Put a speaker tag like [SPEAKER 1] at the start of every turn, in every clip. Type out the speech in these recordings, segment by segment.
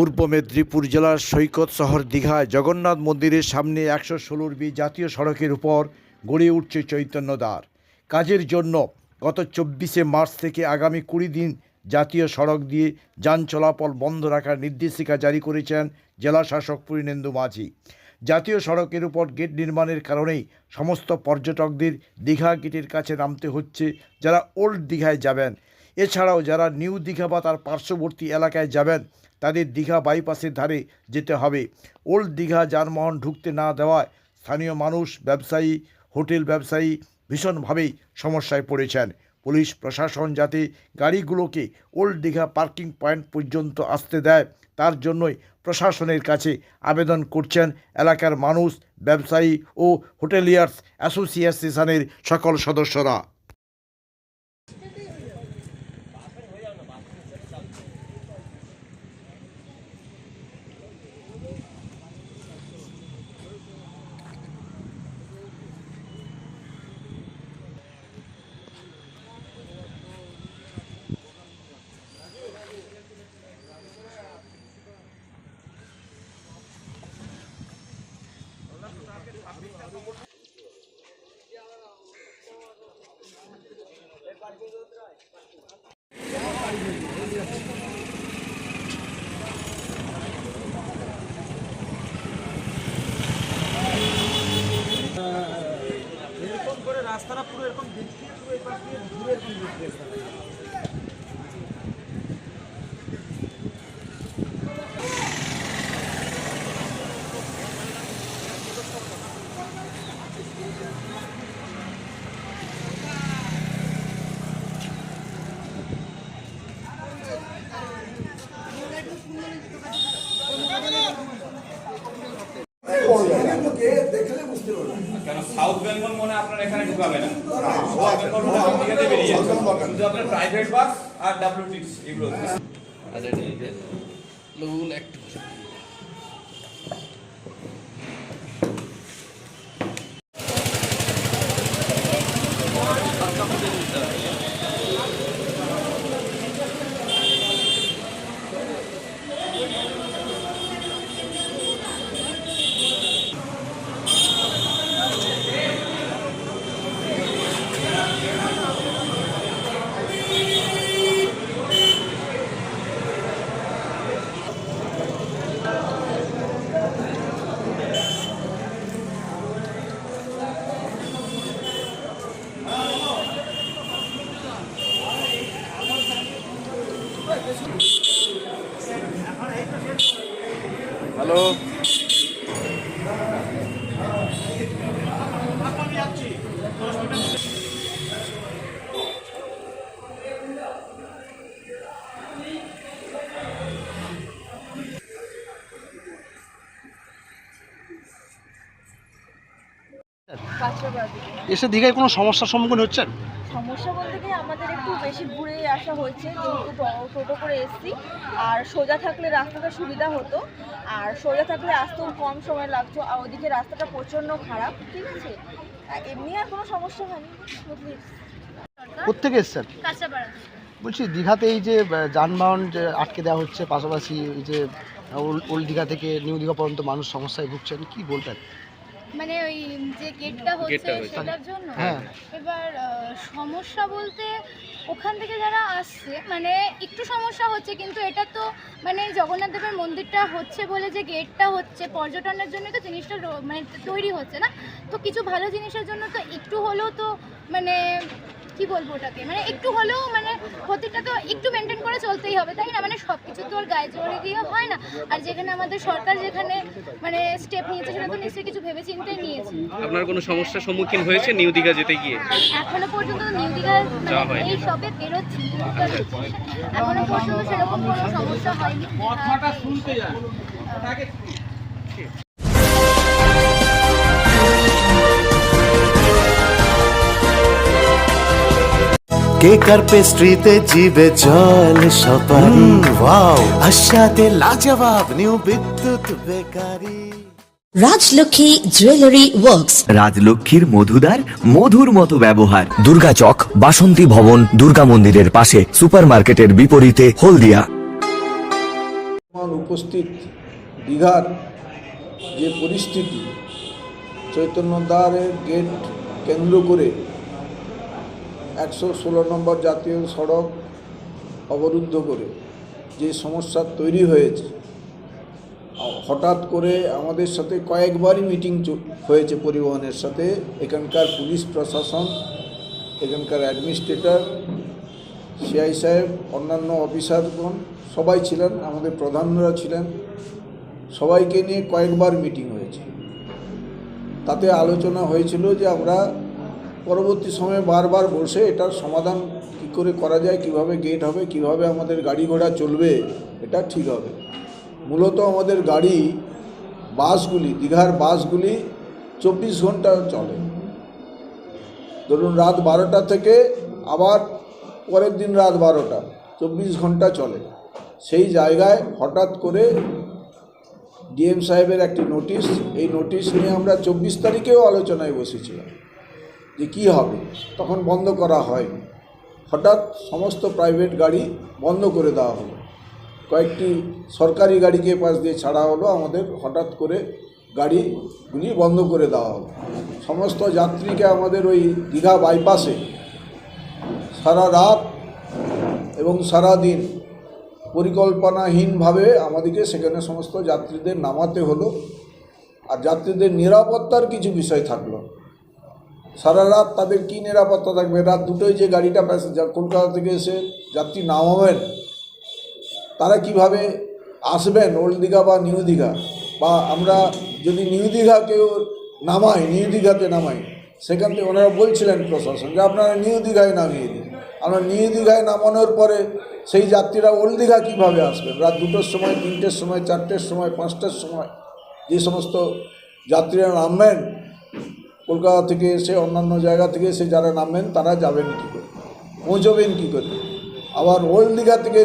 [SPEAKER 1] পূর্ব মেদিনীপুর জেলার সৈকত শহর দীঘায় জগন্নাথ মন্দিরের সামনে একশো ষোলোর বি জাতীয় সড়কের উপর গড়ে উঠছে চৈতন্যদ্বার কাজের জন্য গত চব্বিশে মার্চ থেকে আগামী কুড়ি দিন জাতীয় সড়ক দিয়ে যান চলাচল বন্ধ রাখার নির্দেশিকা জারি করেছেন জেলা শাসক পূর্ণেন্দু মাঝি। জাতীয় সড়কের উপর গেট নির্মাণের কারণেই সমস্ত পর্যটকদের দীঘা গেটের কাছে নামতে হচ্ছে যারা ওল্ড দীঘায় যাবেন। এছাড়াও যারা নিউ দীঘা বা তার পার্শ্ববর্তী এলাকায় যাবেন তাদের দীঘা বাইপাসের ধারে যেতে হবে। ওল্ড দীঘা যানবাহন ঢুকতে না দেওয়ায় স্থানীয় মানুষ ব্যবসায়ী, হোটেল ব্যবসায়ী ভীষণভাবেই সমস্যায় পড়েছেন। পুলিশ, প্রশাসন যাতে গাড়িগুলোকে ওল্ড দীঘা পার্কিং পয়েন্ট পর্যন্ত আসতে দেয়, তার জন্যই প্রশাসনের কাছে আবেদন করছেন এলাকার মানুষ, ব্যবসায়ী ও হোটেলিয়ার্স অ্যাসোসিয়েশনের সকল সদস্যরা
[SPEAKER 2] এরকম করে রাস্তাটা পুরো এরকম দিক দিয়ে পুরো এই পাশ দিয়ে ঘুরে এরকম দিক দিয়ে রাস্তাটা।
[SPEAKER 3] কেন সাউথ বেঙ্গল মনে হয় আপনার এখানে ঢুকাবে না সাউথ বেঙ্গল মনে হয় থেকে বেরিয়ে যাচ্ছে শুধু আপনার প্রাইভেট বাস আর ডাব্লিউটিস এগুলো
[SPEAKER 4] হ্যালো
[SPEAKER 5] কাঁচরাপাড়া দিকে
[SPEAKER 4] এসে দীঘায় কোনো সমস্যার সম্মুখীন হচ্ছেন?
[SPEAKER 5] সমস্যা বলতে কি আমাদের একটু বেশি ঘুরে আসা হয়েছে যেহেতু টোটো করে এসছি। আর সোজা থাকলে রাস্তাটা সুবিধা হতো আর সোজা থাকলে আসতেও কম সময় লাগতো আর ওদিকে রাস্তাটা প্রচণ্ড খারাপ ঠিক আছে? এমনি আর কোনো সমস্যা হয়নি।
[SPEAKER 4] কোথেকে এসছেন? বলছি দীঘাতে এই যে যানবাহন যে আটকে দেওয়া হচ্ছে পাশাপাশি এই যে ওল্ড দীঘা থেকে নিউ দীঘা পর্যন্ত মানুষ সমস্যায় ভুগছেন কি বলবেন?
[SPEAKER 6] মানে ওই যে গেটটা হচ্ছে সেটার জন্য।
[SPEAKER 4] হ্যাঁ।
[SPEAKER 6] এবার সমস্যা বলতে ওখান থেকে যারা আসছে মানে একটু সমস্যা হচ্ছে কিন্তু এটা তো মানে জগন্নাথ দেবের মন্দিরটা হচ্ছে বলে যে গেটটা হচ্ছে পর্যটনের জন্য তো জিনিসটা মানে তৈরি হচ্ছে না। তো কিছু ভালো জিনিসের জন্য তো একটু হলেও তো মানে কি বলব ওটাকে? মানে একটু হলেও মানে ক্ষতিটা তো একটু মেনটেন করে চলতেই হবে তাই না? মানে সব কিছু তো আর গায়ে জোরে দিয়ে হয় না। আর যেখানে আমাদের সরকার যেখানে মানে স্টেপ নিয়েছে সেটা তো নিশ্চয়ই কিছু ভেবে চিন্তেই নিয়েছে।
[SPEAKER 7] আপনার কোনো সমস্যার সম্মুখীন হয়েছে নিউ দীঘা যেতে গিয়ে?
[SPEAKER 6] এখনও পর্যন্ত নিউ দীঘা
[SPEAKER 7] যাওয়া হয়নি।
[SPEAKER 6] এই সবে বেরোচ্ছি এখনও পর্যন্ত সেরকম কোনো সমস্যা হয়নি।
[SPEAKER 2] কথাটা শুনতে যান
[SPEAKER 8] কেক আর পেস্ট্রিতে জিবে জল সপারি ওয়াও। আশাতে লাজবাব new Bidyut bakery.
[SPEAKER 9] Rajlakshmi jewellery works.
[SPEAKER 10] রাজলক্ষ্মীর মধুদার মধুর মতো ব্যবহার। দুর্গা চক বাসন্তী ভবন দুর্গা মন্দিরের পাশে সুপারমার্কেটের বিপরীতে হলদিয়া।
[SPEAKER 11] উপস্থিত দীঘার যে পরিস্থিতি চৈতন্যদ্বারের গেট কেন্দ্র করে একশো ষোলো নম্বর জাতীয় সড়ক অবরুদ্ধ করে যে সমস্যা তৈরি হয়েছে, হঠাৎ করে আমাদের সাথে কয়েকবারই মিটিং হয়েছে পরিবহনের সাথে। এখানকার পুলিশ প্রশাসন, এখানকার অ্যাডমিনিস্ট্রেটর, সিআই সাহেব, অন্যান্য অফিসারগণ, সবাই ছিলেন, আমাদের প্রধানরা ছিলেন। সবাইকে নিয়ে কয়েকবার মিটিং হয়েছে। তাতে আলোচনা হয়েছিল যে আমরা পরবর্তী সময়ে বারবার বসে এটার সমাধান কী করে করা যায়, কীভাবে গেট হবে, কীভাবে আমাদের গাড়ি ঘোড়া চলবে, এটা ঠিক হবে। মূলত আমাদের গাড়ি, বাসগুলি, দীঘার বাসগুলি চব্বিশ ঘণ্টা চলে। ধরুন রাত বারোটা থেকে আবার পরের দিন রাত বারোটা, চব্বিশ ঘণ্টা চলে। সেই জায়গায় হঠাৎ করে ডিএম সাহেবের একটি নোটিশ এই নোটিশ নিয়ে আমরা চব্বিশ তারিখেও আলোচনায় বসেছিলাম। যে কী হবে, তখন বন্ধ করা হয় হঠাৎ সমস্ত প্রাইভেট গাড়ি বন্ধ করে দেওয়া হলো। কয়েকটি সরকারি গাড়িকে পাশ দিয়ে ছাড়া হলো, আমাদের হঠাৎ করে গাড়িগুলি বন্ধ করে দেওয়া হলো। সমস্ত যাত্রীকে আমাদের ওই দীঘা বাইপাসে সারা রাত এবং সারা দিন পরিকল্পনাহীনভাবে আমাদেরকে সেখানে সমস্ত যাত্রীদের নামাতে হলো। আর যাত্রীদের নিরাপত্তার কিছু বিষয় থাকল। সারা রাত তাদের কী নিরাপত্তা থাকবে? রাত দুটোই যে গাড়িটা প্যাসেঞ্জার কলকাতা থেকে এসে যাত্রী নামাবেন তারা কীভাবে আসবেন? ওল্ড দীঘা বা নিউ দীঘা বা আমরা যদি নিউ দীঘা কেউ নামাই নিউ দীঘাতে নামাই, সেখান থেকে ওনারা বলছিলেন প্রশাসন যে আপনারা নিউ দীঘায় নামিয়ে দিন। আমরা নিউ দীঘায় নামানোর পরে সেই যাত্রীরা ওল্ড দীঘা কীভাবে আসবেন? রাত দুটোর সময়, তিনটের সময়, চারটের সময়, পাঁচটার সময় যে সমস্ত যাত্রীরা নামবেন কলকাতা থেকে এসে অন্যান্য জায়গা থেকে এসে যারা নামবেন, তারা যাবেন কী করে? পৌঁছবেন কী করে? আবার ওল্ড দীঘা থেকে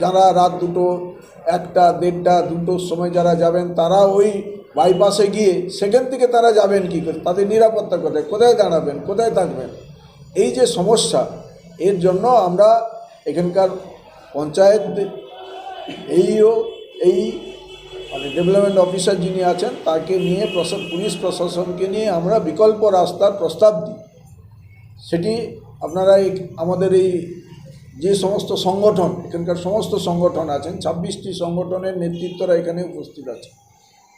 [SPEAKER 11] যারা রাত দুটো, একটা, দেড়টা, দুটোর সময় যারা যাবেন, তারা ওই বাইপাসে গিয়ে সেখান থেকে তারা যাবেন কী করে? তাদের নিরাপত্তা কোথায়? কোথায় দাঁড়াবেন? কোথায় থাকবেন? এই যে সমস্যা, এর জন্য আমরা এখানকার পঞ্চায়েত এইও এই মানে ডেভেলপমেন্ট অফিসার যিনি আছেন, তাকে নিয়ে পুলিশ প্রশাসনকে নিয়ে আমরা বিকল্প রাস্তার প্রস্তাব দিই। সেটি আপনারা এই আমাদের এই যে সমস্ত সংগঠন, এখানকার সমস্ত সংগঠন আছেন, ছাব্বিশটি সংগঠনের নেতৃত্বরা এখানে উপস্থিত আছে।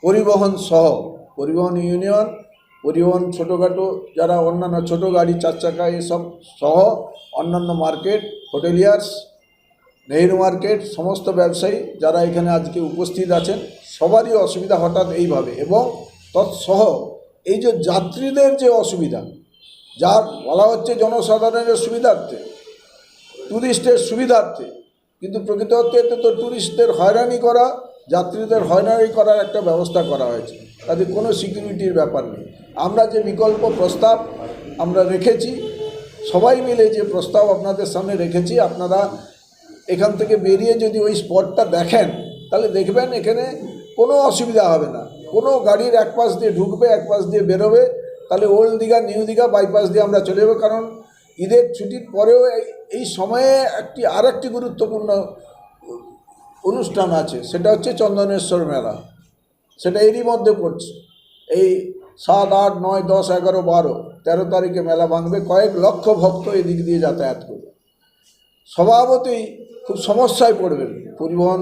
[SPEAKER 11] পরিবহন সহ, পরিবহন ইউনিয়ন, পরিবহন ছোটোখাটো, যারা অন্যান্য ছোটো গাড়ি চার চাকা এসব সহ, অন্যান্য মার্কেট, হোটেলিয়ার্স, নেহেরু মার্কেট, সমস্ত ব্যবসায়ী যারা এখানে আজকে উপস্থিত আছেন সবারই অসুবিধা হঠাৎ এইভাবে এবং তৎসহ এই যে যাত্রীদের যে অসুবিধা, যার বলা হচ্ছে জনসাধারণের সুবিধার্থে ট্যুরিস্টের সুবিধার্থে, কিন্তু প্রকৃত এতে তো ট্যুরিস্টদের হয়রানি করা, যাত্রীদের হয়রানি করার একটা ব্যবস্থা করা হয়েছে। তাদের কোনো সিকিউরিটির ব্যাপার নেই। আমরা যে বিকল্প প্রস্তাব আমরা রেখেছি, সবাই মিলে যে প্রস্তাব আপনাদের সামনে রেখেছি, আপনারা এখান থেকে বেরিয়ে যদি ওই স্পটটা দেখেন, তাহলে দেখবেন এখানে কোনো অসুবিধা হবে না। কোনো গাড়ির এক পাশ দিয়ে ঢুকবে, এক পাশ দিয়ে বেরোবে, তাহলে old Digha, new Digha bypass দিয়ে আমরা চলে যাব। কারণ ঈদের ছুটির পরেও এই সময়ে একটি আর একটি গুরুত্বপূর্ণ অনুষ্ঠান আছে, সেটা হচ্ছে চন্দনেশ্বর মেলা। সেটা এরই মধ্যে পড়ছে। এই সাত, আট, নয়, দশ, এগারো, বারো, তেরো তারিখে মেলা ভাঙবে। কয়েক লক্ষ ভক্ত এদিক দিয়ে যাতায়াত করবে। স্বভাবতই খুব সমস্যায় পড়বেন। পরিবহন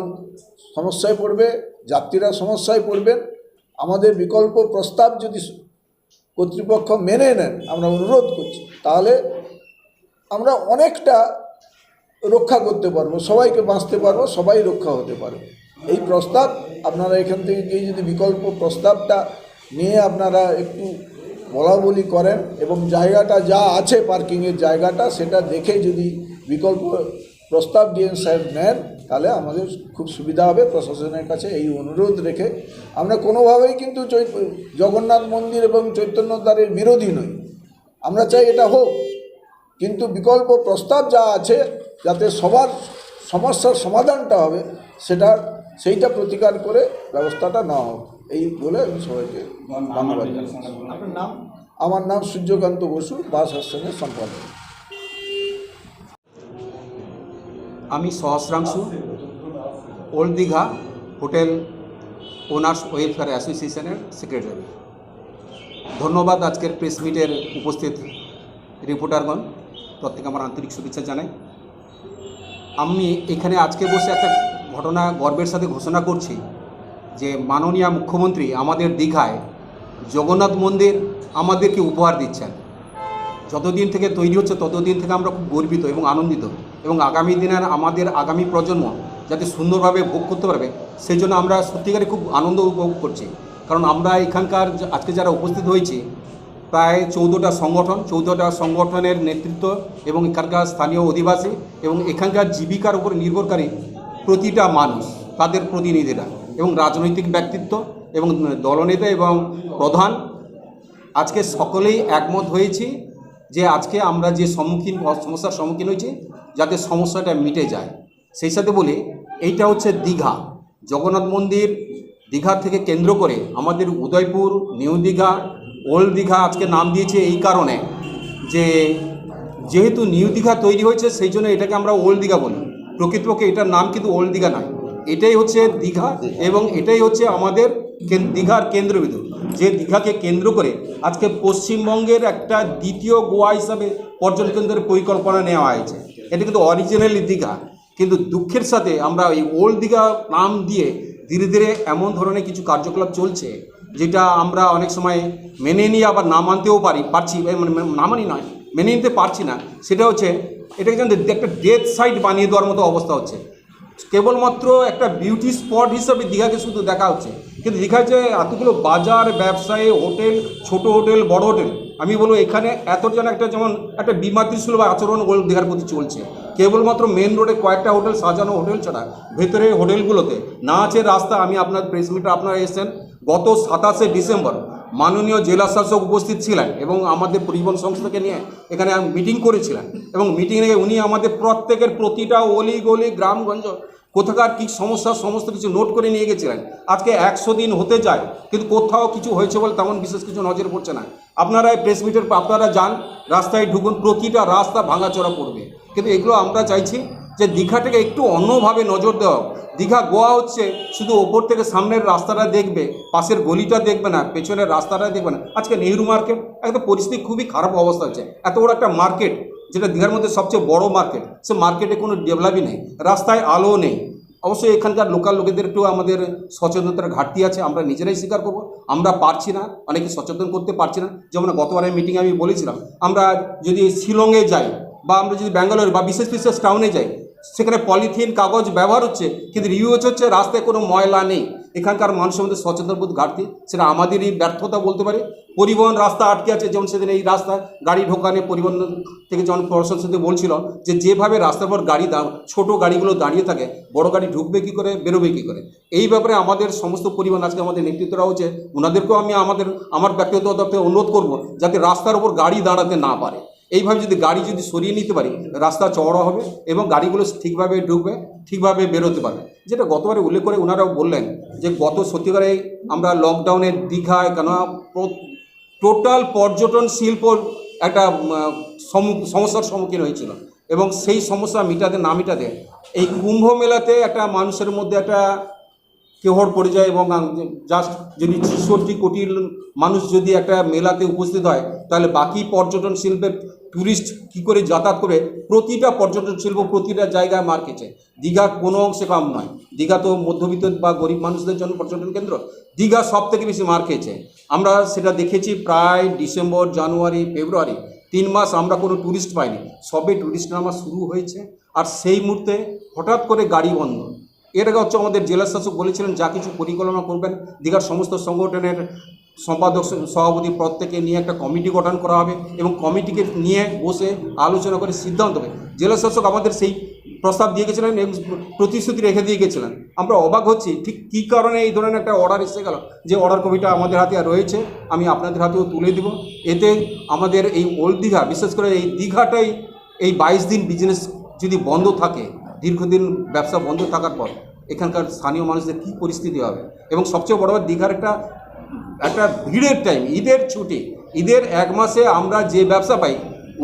[SPEAKER 11] সমস্যায় পড়বে। যাত্রীরা সমস্যায় পড়বেন। আমাদের বিকল্প প্রস্তাব যদি কর্তৃপক্ষ মেনে নেন, আমরা অনুরোধ করছি, তাহলে আমরা অনেকটা রক্ষা করতে পারব, সবাইকে বাঁচতে পারব, সবাই রক্ষা হতে পারবে। এই প্রস্তাব আপনারা এখান থেকে গিয়ে যদি বিকল্প প্রস্তাবটা নিয়ে আপনারা একটু বলা বলি করেন এবং জায়গাটা যা আছে পার্কিংয়ের জায়গাটা, সেটা দেখে যদি বিকল্প প্রস্তাব ডিএন সাহেব নেন তাহলে আমাদের খুব সুবিধা হবে প্রশাসনের কাছে এই অনুরোধ রেখে। আমরা কোনোভাবেই কিন্তু জগন্নাথ মন্দির এবং চৈতন্যদ্বারের বিরোধী নই। আমরা চাই এটা হোক। কিন্তু বিকল্প প্রস্তাব যা আছে যাতে সবার সমস্যার সমাধানটা হবে সেটা সেইটা প্রতিকার করে ব্যবস্থাটা নেওয়া হোক। এই বলে আমি সবাইকে ধন্যবাদ। আমার নাম সূর্যকান্ত বসু বাস আশ্রমের সম্পাদক।
[SPEAKER 12] আমি Sahasranshu old Digha hotel owners welfare অ্যাসোসিয়েশনের সেক্রেটারি। ধন্যবাদ আজকের প্রেস মিটের উপস্থিত রিপোর্টারগণ, প্রত্যেকে আমার আন্তরিক শুভেচ্ছা জানাই। আমি এখানে আজকে বসে একটা ঘটনা গর্বের সাথে ঘোষণা করছি যে মাননীয় মুখ্যমন্ত্রী আমাদের দীঘায় জগন্নাথ মন্দির আমাদেরকে উপহার দিচ্ছেন। যতদিন থেকে তৈরি হচ্ছে ততদিন থেকে আমরা খুব গর্বিত এবং আনন্দিত। এবং আগামী দিনের আমাদের আগামী প্রজন্ম যাতে সুন্দরভাবে ভোগ করতে পারবে, সেই জন্য আমরা সত্যিকারে খুব আনন্দ উপভোগ করছি। কারণ আমরা এখানকার আজকে যারা উপস্থিত হয়েছি, প্রায় চৌদ্দটা সংগঠন, চৌদ্দটা সংগঠনের নেতৃত্ব এবং এখানকার স্থানীয় অধিবাসী এবং এখানকার জীবিকার উপর নির্ভরকারী প্রতিটা মানুষ, তাদের প্রতিনিধিরা এবং রাজনৈতিক ব্যক্তিত্ব এবং দলনেতা এবং প্রধান। আজকে সকলেই একমত হয়েছি যে আজকে আমরা যে সম্মুখীন, সমস্যার সম্মুখীন হয়েছি, যাতে সমস্যাটা মিটে যায়। সেই সাথে বলি, এইটা হচ্ছে দীঘা। জগন্নাথ মন্দির দীঘা থেকে কেন্দ্র করে আমাদের উদয়পুর, নিউ দীঘা, ওল্ড দীঘা আজকে নাম দিয়েছে এই কারণে যে যেহেতু নিউ দীঘা তৈরি হয়েছে, সেই জন্য এটাকে আমরা ওল্ড দীঘা বলি। প্রকৃতপক্ষে এটার নাম কিন্তু ওল্ড দীঘা নয়। এটাই হচ্ছে দীঘা এবং এটাই হচ্ছে আমাদের দীঘার কেন্দ্রবিন্দু। যে দীঘাকে কেন্দ্র করে আজকে পশ্চিমবঙ্গের একটা দ্বিতীয় গোয়া হিসাবে পর্যটন কেন্দ্রের পরিকল্পনা নেওয়া হয়েছে। এটা কিন্তু অরিজিনালি দীঘা। কিন্তু দুঃখের সাথে আমরা এই ওল্ড দীঘা নাম দিয়ে ধীরে ধীরে এমন ধরনের কিছু কার্যকলাপ চলছে, যেটা আমরা অনেক সময় মেনে নিয়ে আবার না মানতেও পারি, পারছি মানে না মানি নয়, মেনে নিতে পারছি না। সেটা হচ্ছে, এটাকে একটা ডেথ সাইট বানিয়ে দেওয়ার মতো অবস্থা হচ্ছে। কেবলমাত্র একটা বিউটি স্পট হিসাবে দীঘাকে শুধু দেখা হচ্ছে। কিন্তু দীঘায় যে এতগুলো বাজার, ব্যবসায়ী, হোটেল, ছোট হোটেল, বড় হোটেল, আমি বলব এখানে এত যেন একটা যেমন একটা বিমাতৃসুলভ আচরণ দীঘার প্রতি চলছে। কেবলমাত্র মেন রোডে কয়েকটা হোটেল, সাজানো হোটেল ছাড়া ভেতরে হোটেলগুলোতে। না আছে রাস্তা, আমি আপনার প্রেস মিটে আপনারা এসেছেন। গত সাতাশে ডিসেম্বর মাননীয় জেলা শাসক উপস্থিত ছিলেন এবং আমাদের পরিবহন সংস্থাকে নিয়ে এখানে মিটিং করেছিলেন এবং মিটিংয়ে উনি আমাদের প্রত্যেকের প্রতিটা অলি গলি গ্রামগঞ্জ কোথাকার কী সমস্যা, সমস্ত কিছু নোট করে নিয়ে গেছিলেন। আজকে একশো দিন হতে যায়, কিন্তু কোথাও কিছু হয়েছে বলে তেমন বিশেষ কিছু নজর পড়ছে না। আপনারা এই প্রেস মিটের আপনারা যান, রাস্তায় ঢুকুন, প্রতিটা রাস্তা ভাঙাচোরা পড়বে কিন্তু এগুলো আমরা চাইছি যে দীঘাটাকে একটু অন্যভাবে নজর দেওয়া। দীঘা গোয়া হচ্ছে শুধু ওপর থেকে সামনের রাস্তাটা দেখবে, পাশের গলিটা দেখবে না, পেছনের রাস্তাটা দেখবে না। আজকে নেহরু মার্কেট, একটা পরিস্থিতি খুবই খারাপ অবস্থা হচ্ছে। এত বড় একটা মার্কেট, যেটা দীঘার মধ্যে সবচেয়ে বড় মার্কেট, সে মার্কেটে কোনো ডেভেলপই নেই, রাস্তায় আলো নেই। অবশ্যই এখানকার লোকাল লোকেদের একটু আমাদের সচেতনতার ঘাটতি আছে, আমরা নিজেরাই স্বীকার করব। আমরা পারছি না, অনেকে সচেতন করতে পারছি না। যেমন গতবারের মিটিংয়ে আমি বলেছিলাম, আমরা যদি শিলংয়ে যাই বা আমরা যদি ব্যাঙ্গালোর বা বিশেষ বিশেষ টাউনে যাই, সেখানে পলিথিন কাগজ ব্যবহার হচ্ছে, কিন্তু রিউজ হচ্ছে, রাস্তায় কোনো ময়লা নেই। এখানকার মানুষের মধ্যে সচেতনবোধ ঘাটতি, সেটা আমাদেরই ব্যর্থতা বলতে পারে। পরিবহন রাস্তা আটকে আছে, যেমন সেদিন এই রাস্তায় গাড়ি ঢোকানে পরিবহন থেকে যেমন প্রশাসন সাথে বলছিল যে যেভাবে রাস্তার পর গাড়ি ছোট গাড়িগুলো দাঁড়িয়ে থাকে, বড় গাড়ি ঢুকবে কী করে, বেরোবে কী করে? এই ব্যাপারে আমাদের সমস্ত পরিবহন আজকে আমাদের নেতৃত্বরা হচ্ছে, ওনাদেরকেও আমি আমাদের, আমার ব্যক্তিগত দপ্তরে অনুরোধ করব, যাতে রাস্তার উপর গাড়ি দাঁড়াতে না পারে। এইভাবে যদি গাড়ি যদি সরিয়ে নিতে পারি, রাস্তা চওড়া হবে এবং গাড়িগুলো ঠিকভাবে ঢুকবে, ঠিকভাবে বেরোতে পারবে। যেটা গতবারে উল্লেখ করে ওনারাও বললেন যে, গত সত্যিকারে আমরা লকডাউনে দীঘায় কেন টোটাল পর্যটন শিল্প একটা সমস্যার সম্মুখীন হয়েছিল এবং সেই সমস্যা মিটাতে না মিটাতে এই কুম্ভ মেলাতে একটা মানুষের মধ্যে একটা কেহর পড়ে যায় এবং জাস্ট যদি ছেষট্টি কোটি মানুষ যদি একটা মেলাতে উপস্থিত হয়, তাহলে বাকি পর্যটন শিল্পের ট্যুরিস্ট কী করে যাতায়াত করে প্রতিটা পর্যটন শিল্প প্রতিটা জায়গায় মার খেয়েছে। দীঘা কোনো অংশে কম নয়। দীঘা তো মধ্যবিত্ত বা গরিব মানুষদের জন্য পর্যটন কেন্দ্র। দীঘা সব থেকে বেশি মার খেয়েছে। আমরা সেটা দেখেছি প্রায় ডিসেম্বর, জানুয়ারি, ফেব্রুয়ারি। তিন মাস আমরা কোনো ট্যুরিস্ট পাইনি। সবে ট্যুরিস্ট নামা শুরু হয়েছে। আর সেই মুহূর্তে হঠাৎ করে গাড়ি বন্ধ। আগে হচ্ছে আমাদের জেলা শাসক বলেছিলেন, যা কিছু পরিকল্পনা করবেন, দীঘার সমস্ত সংগঠনের সম্পাদক সভাপতি প্রত্যেকে নিয়ে একটা কমিটি গঠন করা হবে এবং কমিটিকে নিয়ে বসে আলোচনা করে সিদ্ধান্ত হবে জেলা শাসক আমাদের সেই প্রস্তাব দিয়ে গেছিলেন এবং প্রতিশ্রুতি রেখে দিয়ে গেছিলেন। আমরা অবাক হচ্ছি, ঠিক কী কারণে এই ধরনের একটা অর্ডার এসে গেল? যে অর্ডার কপিটা আমাদের হাতে আর রয়েছে, আমি আপনাদের হাতেও তুলে দিব। এতে আমাদের এই ওল্ড দীঘা, বিশেষ করে এই দীঘাটাই এই বাইশ দিন বিজনেস যদি বন্ধ থাকে, দীর্ঘদিন ব্যবসা বন্ধ থাকার পর, এখানকার স্থানীয় মানুষদের কী পরিস্থিতি হবে? এবং সবচেয়ে বড় দীঘার একটা একটা ভিড়ের টাইম ঈদের ছুটি। ঈদের এক মাসে আমরা যে ব্যবসা পাই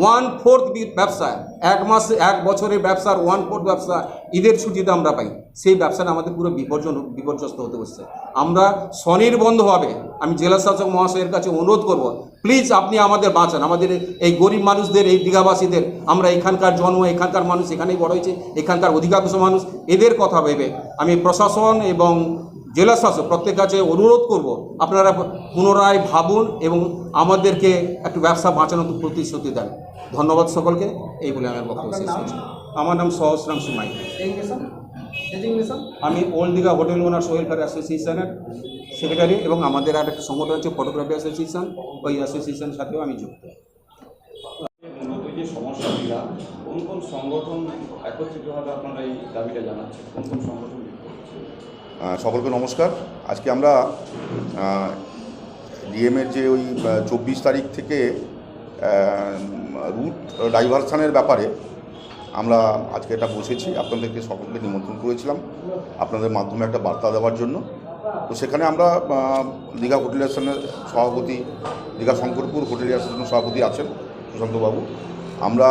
[SPEAKER 12] ওয়ান ফোর্থ ব্যবসা, এক মাস, এক বছরের ব্যবসার ওয়ান ফোর্থ ব্যবসা ঈদের ছুটিতে আমরা পাই। সেই ব্যবসাটা আমাদের পুরো বিপর্জন বিপর্যস্ত হতে বসছে। আমরা স্বনির্বন্ধভাবে, আমি জেলা শাসক মহাশয়ের কাছে অনুরোধ করব প্লিজ আপনি আমাদের বাঁচান। আমাদের এই গরিব মানুষদের, এই দীঘাবাসীদের, আমরা এখানকার জন্ম, এখানকার মানুষ এখানেই বড় হয়েছে, এখানকার অধিকাংশ মানুষ এদের কথা ভেবে, আমি প্রশাসন এবং জেলা শাসক প্রত্যেক কাছে অনুরোধ করব আপনারা পুনরায় ভাবুন এবং আমাদেরকে একটু ব্যবসা বাঁচানোর প্রতিশ্রুতি দেন। ধন্যবাদ সকলকে এই বলে আমার বক্তব্য শেষ করছি। আমার নাম সহস্রাম সুমাই আমি old Digha hotel owners welfare অ্যাসোসিয়েশনের সেক্রেটারি এবং আমাদের আর একটা সংগঠন আছে ফটোগ্রাফি অ্যাসোসিয়েশন। ওই অ্যাসোসিয়েশনের সাথেও আমি যুক্ত।
[SPEAKER 3] যে সমস্যাগুলা কোন কোন সংগঠন একত্রিতভাবে আপনারা এই দাবিটা জানাচ্ছেন? কোন কোন সংগঠন?
[SPEAKER 13] সকলকে নমস্কার। আজকে আমরা ডিএমের যে ওই চব্বিশ তারিখ থেকে রুট ডাইভারশনের ব্যাপারে আমরা আজকে এটা বসেছি। আপনাদেরকে সকলকে নিমন্ত্রণ করেছিলাম আপনাদের মাধ্যমে একটা বার্তা দেওয়ার জন্য। তো সেখানে আমরা দীঘা হোটেল অ্যাসোসিয়েশনের সভাপতি, দীঘা শঙ্করপুর হোটেল অ্যাসোসিয়েশনের সভাপতি আছেন সুশান্তবাবু। আমরা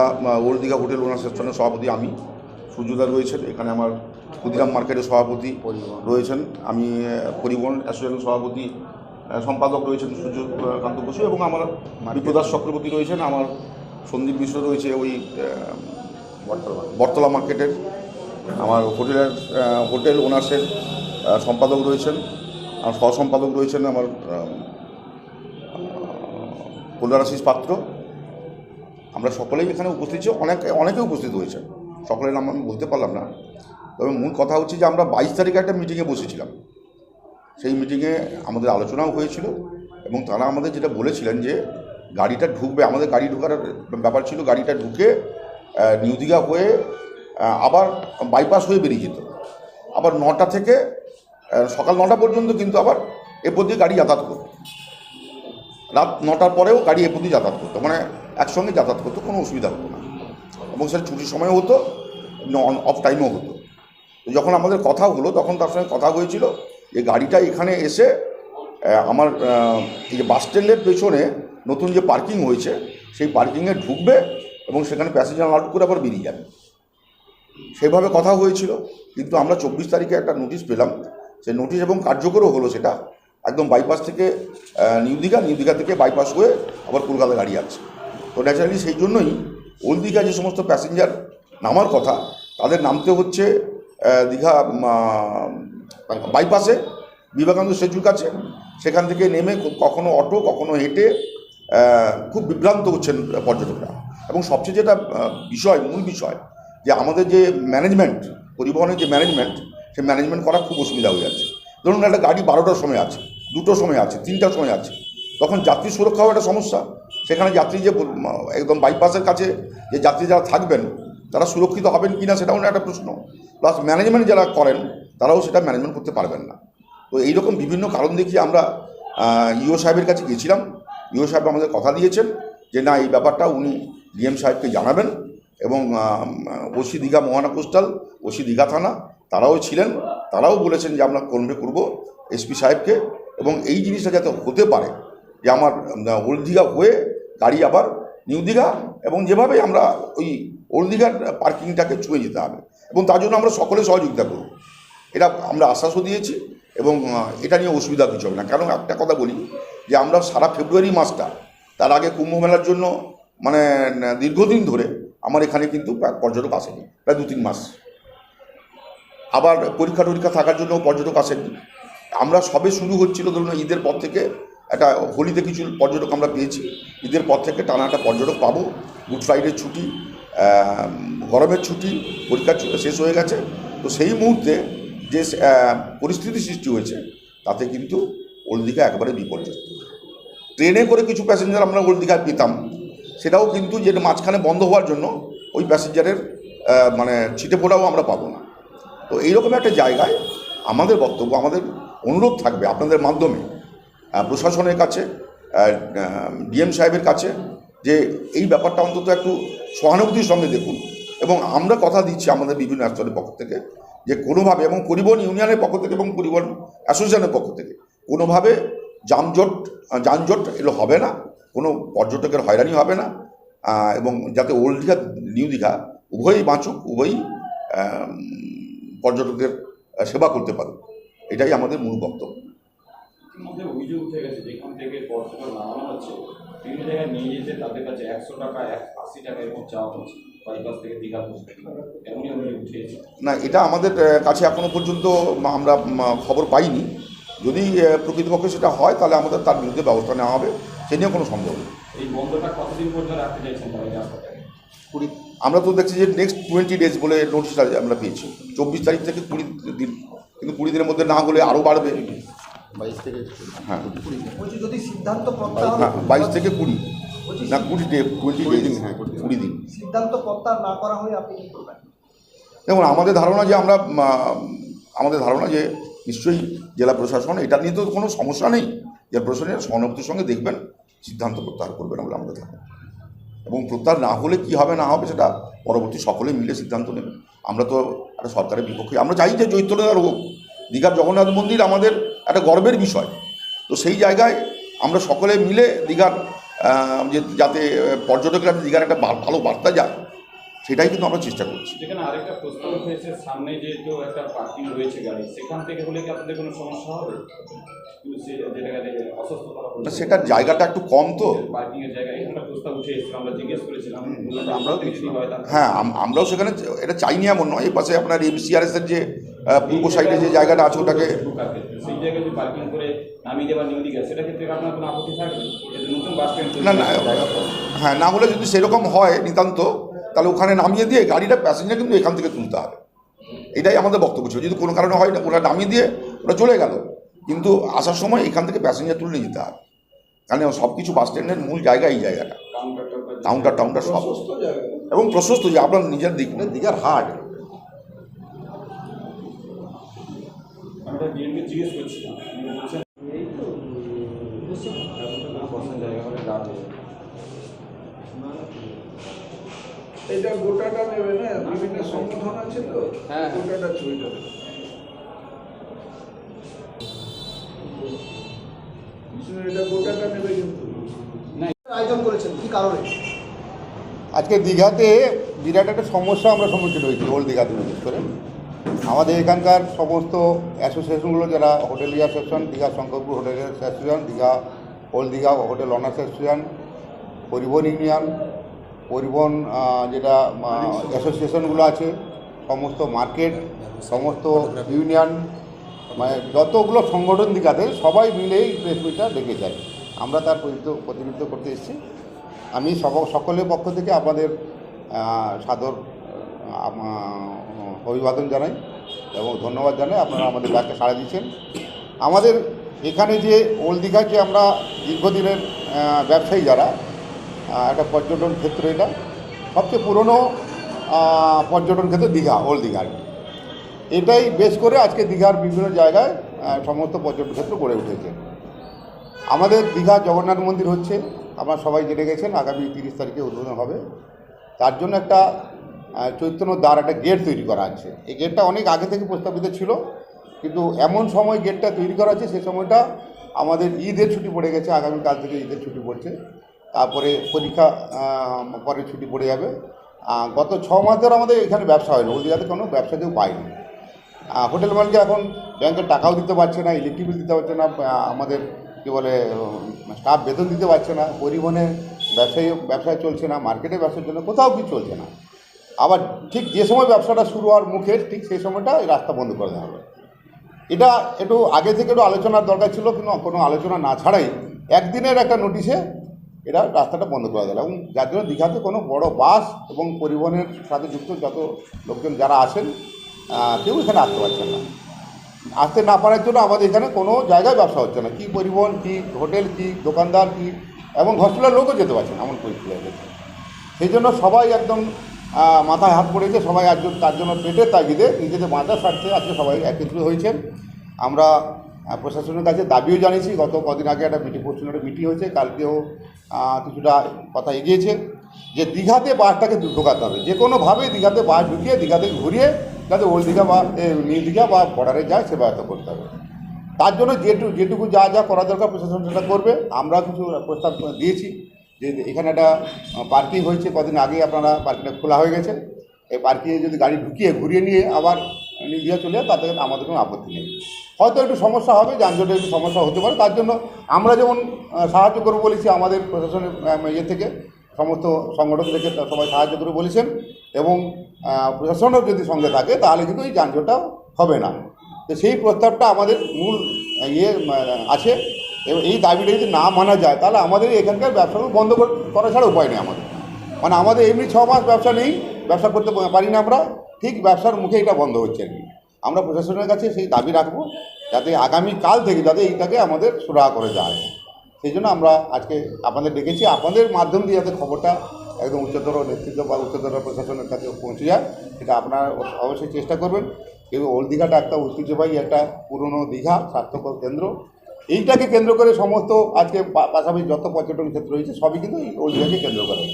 [SPEAKER 13] ওল্ড দীঘা হোটেল ওনার অ্যাসোসিয়েশনের সভাপতি আমি সূর্যদা রয়েছেন। এখানে আমার ক্ষুদিরাম মার্কেটের সভাপতি রয়েছেন। আমি পরিবহন অ্যাসোসিয়েশনের সভাপতি সম্পাদক রয়েছেন সূর্যকান্ত বসু এবং আমার বিপ্রদাস চক্রবর্তী রয়েছেন। আমার সন্দীপ মিশ্র রয়েছে ওই আহ, বটতলা। মার্কেটের। আমার হোটেলের হোটেল ওনার্সের সম্পাদক রয়েছেন। আর সহ সম্পাদক রয়েছেন আমার কল্যাণাশিস পাত্র। আমরা সকলেই এখানে উপস্থিত অনেক অনেকে উপস্থিত হয়েছে সকলের নাম আমি বলতে পারলাম না। তবে মূল কথা হচ্ছে যে আমরা বাইশ তারিখে একটা মিটিংয়ে বসেছিলাম। সেই মিটিংয়ে আমাদের আলোচনাও হয়েছিল এবং তারা আমাদের যেটা বলেছিলেন যে গাড়িটা ঢুকবে, আমাদের গাড়ি ঢোকার ব্যাপার ছিল গাড়িটা ঢুকে নিউ দীঘা হয়ে আবার বাইপাস হয়ে বেরিয়ে যেত। আবার নটা থেকে সকাল নটা পর্যন্ত কিন্তু আবার এরপর দিয়ে গাড়ি যাতায়াত করতো। রাত নটার পরেও গাড়ি এ দিয়ে যাতায়াত করতো। মানে একসঙ্গে যাতায়াত করতো, কোনো অসুবিধা হতো না। এবং সেটা ছুটির সময়ও হতো অফ টাইমও হতো। যখন আমাদের কথা হলো, তখন তার সঙ্গে কথা হয়েছিল যে গাড়িটা এখানে এসে আমার এই যে বাস স্ট্যান্ডের পেছনে নতুন যে পার্কিং হয়েছে, সেই পার্কিংয়ে ঢুকবে এবং সেখানে প্যাসেঞ্জার লাউড করে আবার বেরিয়ে যাবে। সেভাবে কথা হয়েছিল, কিন্তু আমরা চব্বিশ তারিখে একটা নোটিশ পেলাম। সেই নোটিশ এবং কার্যকরও হলো সেটা। একদম বাইপাস থেকে নিউ দীঘা নিউ দীঘা থেকে বাইপাস হয়ে আবার কলকাতা গাড়ি আছে তো ন্যাচারালি সেই জন্যই ওল্ড দীঘা যে সমস্ত প্যাসেঞ্জার নামার কথা, তাদের নামতে হচ্ছে দীঘা বাইপাসে বিবেকানন্দ সেতুর কাছে। সেখান থেকে নেমে কখনো অটো, কখনো হেঁটে খুব বিভ্রান্ত হচ্ছেন পর্যটকরা। এবং সবচেয়ে যেটা বিষয়, মূল বিষয়, যে আমাদের যে ম্যানেজমেন্ট পরিবহনের যে ম্যানেজমেন্ট সেই ম্যানেজমেন্ট করা খুব অসুবিধা হয়ে যাচ্ছে। ধরুন একটা গাড়ি বারোটার সময় আছে দুটো সময় আছে, তিনটার সময় আছে। তখন যাত্রী সুরক্ষাও একটা সমস্যা। সেখানে যাত্রী যে একদম বাইপাসের কাছে যে যাত্রী যারা থাকবেন তারা সুরক্ষিত হবেন কি না সেটাও একটা প্রশ্ন। প্লাস ম্যানেজমেন্ট যারা করেন, তারাও সেটা ম্যানেজমেন্ট করতে পারবেন না। তো এইরকম বিভিন্ন কারণ দেখিয়ে আমরা ইও সাহেবের কাছে গিয়েছিলাম। ইও সাহেব আমাদের কথা দিয়েছেন যে, না, এই ব্যাপারটা উনি ডিএম সাহেবকে জানাবেন এবং OC Digha Mohana coastal, OC Digha থানা, তারাও ছিলেন। তারাও বলেছেন যে, আমরা কনভে করব এসপি সাহেবকে এবং এই জিনিসটা যাতে হতে পারে যে, আমার ওল্ড দীঘা হয়ে গাড়ি আবার নিউ দীঘা এবং যেভাবে আমরা ওই ওল্ড পার্কিংটাকে ছুঁয়ে যেতে হবে। এবং তার জন্য আমরা সকলে সহযোগিতা করব। এটা আমরা আশ্বাসও দিয়েছি এবং এটা নিয়ে অসুবিধা কিছু হবে না। কারণ একটা কথা বলি যে আমরা সারা ফেব্রুয়ারি মাসটা, তার আগে কুম্ভ মেলার জন্য মানে দীর্ঘদিন ধরে আমার এখানে কিন্তু প্রায় পর্যটক আসেনি। প্রায় দু, তিন মাস। আবার পরীক্ষা টরীক্ষা থাকার জন্য পর্যটক আসেনি আমরা সবে শুরু হচ্ছিল, ধরুন ঈদের পর থেকে একটা হোলিতে কিছু পর্যটক আমরা পেয়েছি। ঈদের পর থেকে টানা একটা পর্যটক পাবো। গুড ফ্রাইডের ছুটি গরমের ছুটি, পরীক্ষার ছুটি শেষ হয়ে গেছে। তো সেই মুহূর্তে যে পরিস্থিতি সৃষ্টি হয়েছে, তাতে কিন্তু ওল্ড দীঘা একেবারে বিপর্যস্ত ট্রেনে করে কিছু প্যাসেঞ্জার আমরা ওল্ড দীঘায় পেতাম। সেটাও কিন্তু যেটা মাঝখানে বন্ধ হওয়ার জন্য ওই প্যাসেঞ্জারের মানে ছিটে ফোটাও আমরা পাবো না। তো এইরকম একটা জায়গায় আমাদের বক্তব্য, আমাদের অনুরোধ থাকবে আপনাদের মাধ্যমে প্রশাসনের কাছে ডিএম সাহেবের কাছে, যে এই ব্যাপারটা অন্তত একটু সহানুভূতির সঙ্গে দেখুন। এবং আমরা কথা দিচ্ছি আমাদের বিভিন্ন স্তরের পক্ষ থেকে যে কোনোভাবে, এবং পরিবহন ইউনিয়নের পক্ষ থেকে এবং পরিবহন অ্যাসোসিয়েশনের পক্ষ থেকে কোনোভাবে যানজট যানজট এগুলো হবে না, কোনো পর্যটকের হয়রানি হবে না এবং যাতে ওল্ড দীঘা, নিউ দীঘা উভয়ই বাঁচুক, উভয়ই পর্যটকদের সেবা করতে পারুক। এটাই আমাদের মূল বক্তব্য।
[SPEAKER 3] অভিযোগ উঠে গেছে যেখান থেকে পর্যটক নামানো হচ্ছে। বিভিন্ন জায়গায় নিয়ে যেতে তাদের কাছে একশো টাকা এক আশি টাকা এরকম চাওয়া হচ্ছে
[SPEAKER 13] না এটা আমাদের কাছে এখনও পর্যন্ত আমরা খবর পাইনি। যদি প্রকৃতপক্ষে সেটা হয় তাহলে আমাদের তার বিরুদ্ধে ব্যবস্থা নেওয়া হবে সে নিয়ে কোনো সন্দেহ নেই। কুড়ি আমরা তো দেখছি যে নেক্সট টোয়েন্টি ডেজ বলে নোটিশটা আমরা পেয়েছি। চব্বিশ তারিখ থেকে কুড়ি দিন কিন্তু কুড়ি দিনের মধ্যে না হলে আরও বাড়বে।
[SPEAKER 4] বাইশ থেকে
[SPEAKER 13] হ্যাঁ।
[SPEAKER 2] যদি সিদ্ধান্ত
[SPEAKER 13] হ্যাঁ বাইশ থেকে কুড়ি। না কুড়ি ডে টোয়েন্টি ডেজ হ্যাঁ কুড়ি দিন।
[SPEAKER 2] সিদ্ধান্ত প্রত্যাহার না করা হলে আপনি কি করবেন?
[SPEAKER 13] দেখুন আমাদের ধারণা যে আমরা আমাদের ধারণা যে নিশ্চয়ই জেলা প্রশাসন এটা নিয়ে তো কোনো সমস্যা নেই। জেলা প্রশাসনের সহানুভূতির সঙ্গে দেখবেন সিদ্ধান্ত প্রত্যাহার করবেন বলে আমাদের ধারণা এবং প্রত্যাহার না হলে কি হবে না হবে সেটা পরবর্তী সকলে মিলে সিদ্ধান্ত নেবেন আমরা তো একটা সরকারের বিপক্ষে আমরা চাই যে চৈত্রদার হোক। দীঘার জগন্নাথ মন্দির আমাদের একটা গর্বের বিষয়। তো সেই জায়গায় আমরা সকলে মিলে দীঘার যে যাতে পর্যটকরা দীঘার একটা ভালো বার্তা যায় সেটাই কিন্তু আমরা চেষ্টা করছি।
[SPEAKER 3] যেখানে আরেকটা প্রস্তাব উঠেছে সামনে যেহেতু একটা পার্কিং রয়েছে গাড়ি সেখান থেকে হলে কি আপনাদের কোনো সমস্যা হবে? কিন্তু সে যেটাকে অসুস্থতা
[SPEAKER 13] না সেটার জায়গাটা একটু কম তো।
[SPEAKER 3] হয়
[SPEAKER 13] আমরাও সেখানে এটা চাইনি এমন নয় এই পাশে আপনার এমসিআরএস এর যে পূর্ব সাইডে যে জায়গাটা আছে ওটাকে
[SPEAKER 3] ঢোকাতে। সেই জায়গায় যদি পার্কিং করে নামিয়ে দেওয়া নিউ দিকে সেটা ক্ষেত্রে আপনার কোনো আপত্তি থাকবে? যাতে নতুন বাস স্ট্যান্ড
[SPEAKER 13] না না হ্যাঁ না হলে যদি সেরকম হয় নিতান্ত তাহলে ওখানে নামিয়ে দিয়ে গাড়িটা প্যাসেঞ্জার কিন্তু এখান থেকে তুলতে হবে। এটাই আমাদের বক্তব্য ছিল। যদি কোনো কারণে হয় না ওরা নামিয়ে দিয়ে ওরা চলে গেল কিন্তু আসার সময় এখান থেকে প্যাসেঞ্জার তুলে যেতে হবে। কারণ সব কিছু বাস স্ট্যান্ডের মূল জায়গা এই জায়গাটা। কাউন্টার টাউনটা সব। এবং প্রশস্ত যে আপনার নিজের দিক দীঘার হাট।
[SPEAKER 3] ডিএমকে জিজ্ঞেস করছিলাম। উনি বলছেন এই তো জায়গা দাঁড়
[SPEAKER 11] এটা গোটাটা নেবে না বিভিন্ন সংগঠন আছে তো
[SPEAKER 3] হ্যাঁ, হ্যাঁ।
[SPEAKER 11] গোটাটা দেবে। শুনুন, এটা গোটাটা নেবে কিন্তু।
[SPEAKER 2] আয়োজন করেছেন কি কারণে?
[SPEAKER 14] আজকে দীঘাতে বিরাট একটা সমস্যা আমরা সম্মুখীন হয়েছি ওল্ড দীঘাতে বিশেষ করে। আমাদের এখানকার সমস্ত অ্যাসোসিয়েশনগুলো যারা hotel association Digha Shankarpur hotel association Digha old Digha hotel owners association পরিবহন ইউনিয়ন পরিবহন যেটা অ্যাসোসিয়েশনগুলো আছে সমস্ত মার্কেট সমস্ত ইউনিয়ন মানে যতগুলো সংগঠন দীঘাতে সবাই মিলেই প্রেস মিটটা ডেকে যায়। আমরা তার প্রতিনিধিত্ব করতে এসেছি। আমি সক- সকলের পক্ষ থেকে আহ, সাদর অভিবাদন জানাই এবং ধন্যবাদ জানাই, আপনারা আমাদের ডাকে সাড়া দিচ্ছেন আমাদের এখানে যে ওল্ড দীঘাকে আমরা দীর্ঘদিনের ব্যবসায়ী যারা একটা পর্যটন ক্ষেত্র এটা, সবচেয়ে পুরনো পর্যটন ক্ষেত্র দীঘা ওল্ড দীঘা এটাই বেশ করে আজকে দীঘার বিভিন্ন জায়গায় সমস্ত পর্যটন ক্ষেত্র গড়ে উঠেছে। আমাদের দীঘা জগন্নাথ মন্দির হচ্ছে, আপনারা সবাই জেনে গেছেন, আগামী তিরিশ তারিখে উদ্বোধন হবে। তার জন্য একটা চৈতন্য দ্বার একটা গেট তৈরি করা আছে। এই গেটটা অনেক আগে থেকে প্রস্তাবিত ছিল, কিন্তু এমন সময় গেটটা তৈরি করা আছে সেই সময়টা আমাদের ঈদের ছুটি পড়ে গেছে, আগামীকাল থেকে ঈদের ছুটি পড়ছে। তারপরে পরীক্ষা পরে ছুটি পড়ে যাবে। গত ছ মাস ধরে আমাদের এখানে ব্যবসা হয়নি, হলদিয়াতে কোনো ব্যবসা কেউ পায়নি হোটেল মালিক এখন ব্যাংকের টাকাও দিতে পারছে না ইলেকট্রিক বিল দিতে পারছে না আমাদের কী বলে স্টাফ বেতন দিতে পারছে না পরিবহনে ব্যবসায়ী, ব্যবসায় চলছে না মার্কেটে ব্যবসার জন্য কোথাও কিছু চলছে না। আবার ঠিক যে সময় ব্যবসাটা শুরু হওয়ার মুখে ঠিক সেই সময়টা রাস্তা বন্ধ করে দেওয়া হবে। এটা একটু আগে থেকে একটু আলোচনার দরকার ছিল কিন্তু কোনো আলোচনা না ছাড়াই একদিনের একটা নোটিশে এটা রাস্তাটা বন্ধ করে দিল এবং যার জন্য দীঘাতে কোনো বড় বাস এবং পরিবহনের সাথে যুক্ত যত লোকজন যারা আসেন কেউ এখানে আসতে পারছেন না। আসতে না পারার জন্য আমাদের এখানে কোনো জায়গায় ব্যবসা হচ্ছে না। কি পরিবহন, কি হোটেল, কি দোকানদার, কি, এবং হসপিটালের লোকও যেতে পারছে না, এমন পরিস্থিতি হয়ে গেছে। সেই জন্য সবাই একদম মাথায় হাত পড়েছে, সবাই একজন তার জন্য পেটের তাগিদে নিজেদের বাঁচার স্বার্থে আজকে সবাই একত্রিত হয়েছেন। আমরা প্রশাসনের কাছে দাবিও জানিয়েছি, গত কদিন আগে একটা মিটিং পশ্চিমবঙ্গের মিটিং হয়েছে, কালকেও কিছুটা কথা এগিয়েছে যে দীঘাতে বাসটাকে ঢোকাতে হবে। যে কোনোভাবে দীঘাতে বাস ঢুকিয়ে, দীঘাতে ঘুরিয়ে, যাতে ওল্ড দীঘা বা নিউ দীঘা বা বর্ডারে যায় সে ব্যবস্থা করতে হবে। তার জন্য যেটুকু যেটুকু যা যা করা দরকার, প্রশাসন সেটা করবে। আমরা কিছু প্রস্তাব দিয়েছি। যে এখানে একটা পার্কিং হয়েছে, কদিন আগে আপনারা পার্কিংটা খোলা হয়ে গেছে। এই পার্কিংয়ে যদি গাড়ি ঢুকিয়ে ঘুরিয়ে নিয়ে আবার নিয়ে চলে তাতে আমাদের কোনো আপত্তি নেই। হয়তো একটু সমস্যা হবে যানজটে একটু সমস্যা হতে পারে, তার জন্য আমরা যেমন সাহায্য করব বলেছি আমাদের প্রশাসনের ইয়ে থেকে, সমস্ত সংগঠন থেকে সবাই সাহায্য করে বলেছেন, এবং প্রশাসনও যদি সঙ্গে থাকে, তাহলে কিন্তু এই যানজটটা হবে না। তো সেই প্রস্তাবটা আমাদের মূল ইয়ে আছে। এবং এই দাবিটা যদি না মানা যায়, তাহলে আমাদের এখানকার ব্যবসাগুলো বন্ধ কর- ছাড়া উপায় নেই আমাদের। মানে আমাদের এমনি ছ মাস ব্যবসা নেই, ব্যবসা করতে পারি না আমরা, ঠিক ব্যবসার মুখে এটা বন্ধ হচ্ছে। আর কি আমরা প্রশাসনের কাছে সেই দাবি রাখব, যাতে আগামী কাল থেকে যাতে এইটাকে আমাদের সুরাহা করে যায়। সেই জন্য আমরা আজকে আপনাদের ডেকেছি, আপনাদের মাধ্যম দিয়ে যাতে খবরটা একদম উচ্চতর নেতৃত্ব বা উচ্চতর প্রশাসনের কাছে পৌঁছে যায়, সেটা আপনারা অবশ্যই চেষ্টা করবেন। কিন্তু ওল্ড দীঘাটা একটা ঐতিহ্যবাহী একটা পুরনো দীঘা স্বাস্থ্যকর কেন্দ্র এইটাকে কেন্দ্র করে সমস্ত আজকে পাশাপাশি যত পর্যটন ক্ষেত্র রয়েছে, সবই কিন্তু এই ওল্ড দীঘাকে কেন্দ্র করে।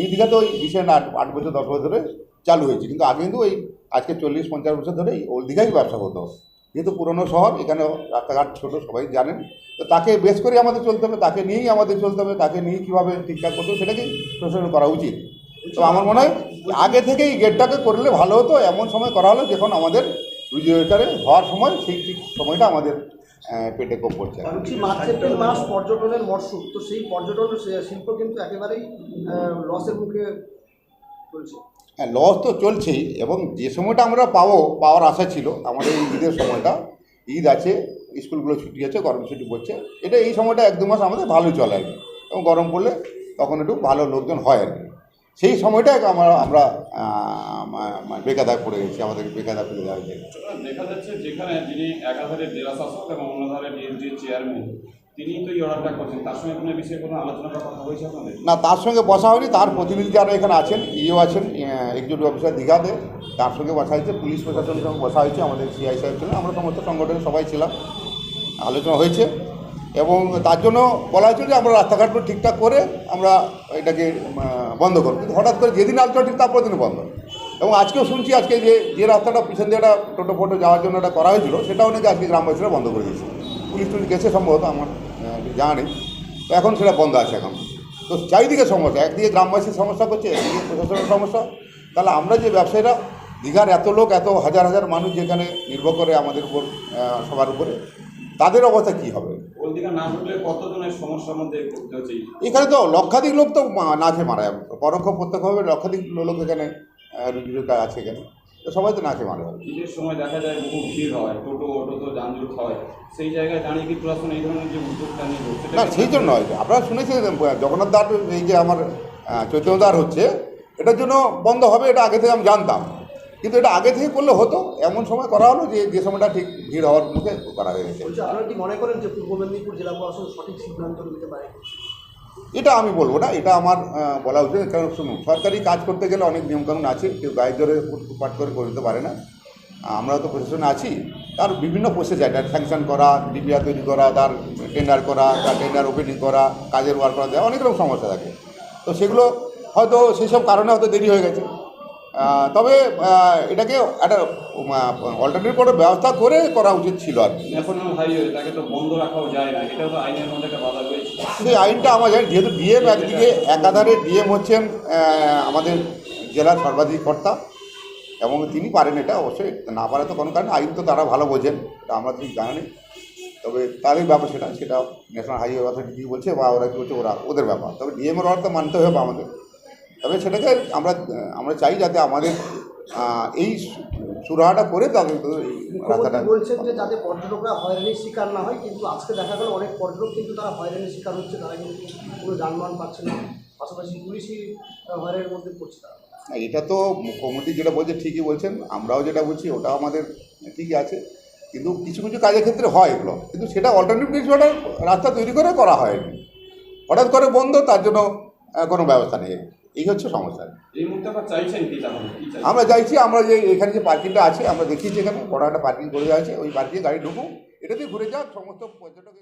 [SPEAKER 14] এই দীঘা তো ওই রিসেন্ট আট আট বছর, দশ বছর ধরে চালু হয়েছে। কিন্তু আগে কিন্তু ওই আজকে চল্লিশ, পঞ্চাশ বছর ধরে এই ওল্ড দীঘাই ব্যবসা হতো। যেহেতু পুরনো শহর, এখানে রাস্তাঘাট ছোটো, সবাই জানেন। তো তাকে বেশ করে আমাদের চলতে হবে, তাকে নিয়েই আমাদের চলতে হবে, তাকে নিয়েই কীভাবে ঠিকঠাক করতে হবে সেটাকেই প্রশাসন করা উচিত। তো আমার মনে হয় আগে থেকেই গেটটাকে করলে ভালো হতো, এমন সময় করা হলো যখন আমাদের রুজিরোজগারে হওয়ার সময় সেই ঠিক সময়টা আমাদের পেটে কোপ করছে
[SPEAKER 4] মার্চ এপ্রিল মাস পর্যটনের মরশুম। তো সেই পর্যটন শিল্প কিন্তু একেবারেই লসের মুখে চলছে।
[SPEAKER 14] হ্যাঁ লস তো চলছেই এবং যে সময়টা আমরা পাবো পাওয়ার আশা ছিল আমাদের এই ঈদের সময়টা। ঈদ আছে স্কুলগুলো ছুটি আছে গরম ছুটি পড়ছে। এটা এই সময়টা এক দু মাস আমাদের ভালো চলে আর কি। এবং গরম পড়লে তখন একটু ভালো লোকজন হয় আর কি। সেই সময়টা আমরা আমরা মা- পড়ে গেছি আমাদেরকে বেকায়দায় ফেলে দেওয়া হয়েছে।
[SPEAKER 3] দেখা যাচ্ছে যেখানে যিনি একাধারে জেলা শাসক এবং অন্যধারে ডিএমজির চেয়ারম্যান তিনি তো এই অর্ডারটা করছেন। তার সঙ্গে কোনো বিষয়ে কোনো আলোচনা কথা হয়েছে আপনাদের?
[SPEAKER 14] না তার সঙ্গে বসা হয়নি। তার প্রতিনিধি যারা এখানে আছেন ইও আছেন এক্সিকিউটিভ অফিসার দীঘাতে তার সঙ্গে বসা হয়েছে পুলিশ প্রশাসনের সঙ্গে বসা হয়েছে আমাদের সিআই সাহেব ছিলেন আমরা সমস্ত সংগঠনের সবাই ছিলাম। আলোচনা হয়েছে। এবং তার জন্য বলা হয়েছিল যে আমরা রাস্তাঘাটগুলো ঠিকঠাক করে আমরা এটাকে বন্ধ করব। কিন্তু হঠাৎ করে যেদিন আলট্রাটিক তারপর দিন বন্ধ। এবং আজকেও শুনছি, আজকে যে যে রাস্তাটা পিছন দিয়ে একটা টোটো ফোটো যাওয়ার জন্য এটা করা হয়েছিল, সেটাও নাকি আজকে গ্রামবাসীরা বন্ধ করে দিয়েছে। পুলিশ টুলিশ গেছে সম্ভবত, আমার জানা নেই। তো এখন সেটা বন্ধ আছে এখন। তো চারিদিকে সমস্যা, একদিকে গ্রামবাসীর সমস্যা করছে, একদিকে প্রশাসনের সমস্যা। তাহলে আমরা যে ব্যবসায়ীরা, দীঘার এত লোক, এত হাজার হাজার মানুষ যেখানে নির্ভর করে আমাদের উপর সবার উপরে তাদের অবস্থা কী হবে? এখানে তো লক্ষাধিক লোক তো না খেয়ে মারা যাবে। পরোক্ষ প্রত্যক্ষভাবে লক্ষাধিক লোক এখানে আছে এখানে। তো সবাই তো না খেয়ে মারা যাবে।
[SPEAKER 3] ঈদের সময় দেখা যায় বহু ভিড় হয় টোটো টোটো যানজট হয়। সেই জায়গায় দাঁড়িয়ে কি প্রশাসন এই ধরনের যে উদ্যোগটা নিল
[SPEAKER 14] না সেই জন্য নয়। আপনারা শুনেছেন জগন্নাথ দ্বার এই যে আমার আহ, চৈতন্য দ্বার হচ্ছে এটার জন্য বন্ধ হবে এটা আগে থেকে আমি জানতাম। কিন্তু এটা আগে থেকে করলে হতো এমন সময় করা হলো যে যে সময়টা ঠিক ভিড় হওয়ার মুখে করা হয়ে গেছে।
[SPEAKER 4] কি মনে করেন যে পূর্ব মেদিনীপুর জেলা প্রশাসন সঠিক সিদ্ধান্ত নিতে পারে?
[SPEAKER 14] এটা আমি বলব না এটা আমার বলা উচিত কারণ শুনুন সরকারি কাজ করতে গেলে অনেক নিয়মকানুন আছে কেউ গায়ে জোরে পাঠ করে করে দিতে পারে না। আমরা তো প্রশাসনে আছি তার বিভিন্ন প্রসেস আছে স্যাংশন করা ডিপিআর তৈরি করা তার টেন্ডার করা তার টেন্ডার ওপেনিং করা কাজের ওয়ার করা দেওয়া অনেক রকম সমস্যা থাকে। তো সেগুলো হয়তো সেই সব কারণে হয়তো দেরি হয়ে গেছে। তবে এটাকে একটা অল্টারনেটিভ করে ব্যবস্থা করে করা উচিত ছিল আর কি।
[SPEAKER 3] ন্যাশনাল হাইওয়ে তাকে তো বন্ধ রাখাও যায় না। এটাও তো আইনের মধ্যে একটা বাধা রয়েছে।
[SPEAKER 14] সেই আইনটা আমার জানি যেহেতু ডিএম একদিকে একাধারে ডিএম হচ্ছেন আমাদের জেলার সর্বাধিক কর্তা এবং তিনি পারেন এটা অবশ্যই না পারে তো কোনো কারণে আইন তো তারা ভালো বোঝেন এটা আমরা ঠিক জানি না। তবে তাদের ব্যাপার সেটা সেটা ন্যাশনাল হাইওয়ে অথরিটি কী বলছে বা ওরা কী বলছে ওরা ওদের ব্যাপার। তবে ডিএমের অর্থ মানতে হবে আমাদের। তবে সেটাকে আমরা আমরা চাই যাতে আমাদের এই সুরাহাটা করে তাদের রাস্তাটা
[SPEAKER 4] বলছেন যে যাতে পর্যটকরা হয়রানির শিকার না হয় কিন্তু আজকে দেখা গেল অনেক পর্যটক কিন্তু তারা হয়রানির শিকার হচ্ছে তারা কিন্তু কোনো যানবাহন পাচ্ছে না পাশাপাশি পুলিশই হয়রানির মধ্যে পড়ছে তারা।
[SPEAKER 14] না, এটা তো মুখ্যমন্ত্রী যেটা বলছে ঠিকই বলছেন আমরাও যেটা বলছি ওটা আমাদের ঠিকই আছে কিন্তু কিছু কিছু কাজের ক্ষেত্রে হয় এগুলো কিন্তু সেটা অল্টারনেটিভ কিছু একটা রাস্তা তৈরি করে করা হয়নি। হঠাৎ করে বন্ধ তার জন্য কোনো ব্যবস্থা নেই। এই হচ্ছে সমস্যা। আমরা চাইছি আমরা যে এখানে যে পার্কিংটা আছে আমরা দেখিয়েছি এখানে বড় একটা পার্কিং করে আছে ওই পার্কিংয়ে গাড়ি ঢুকুক এটাতে ঘুরে যাক সমস্ত পর্যটক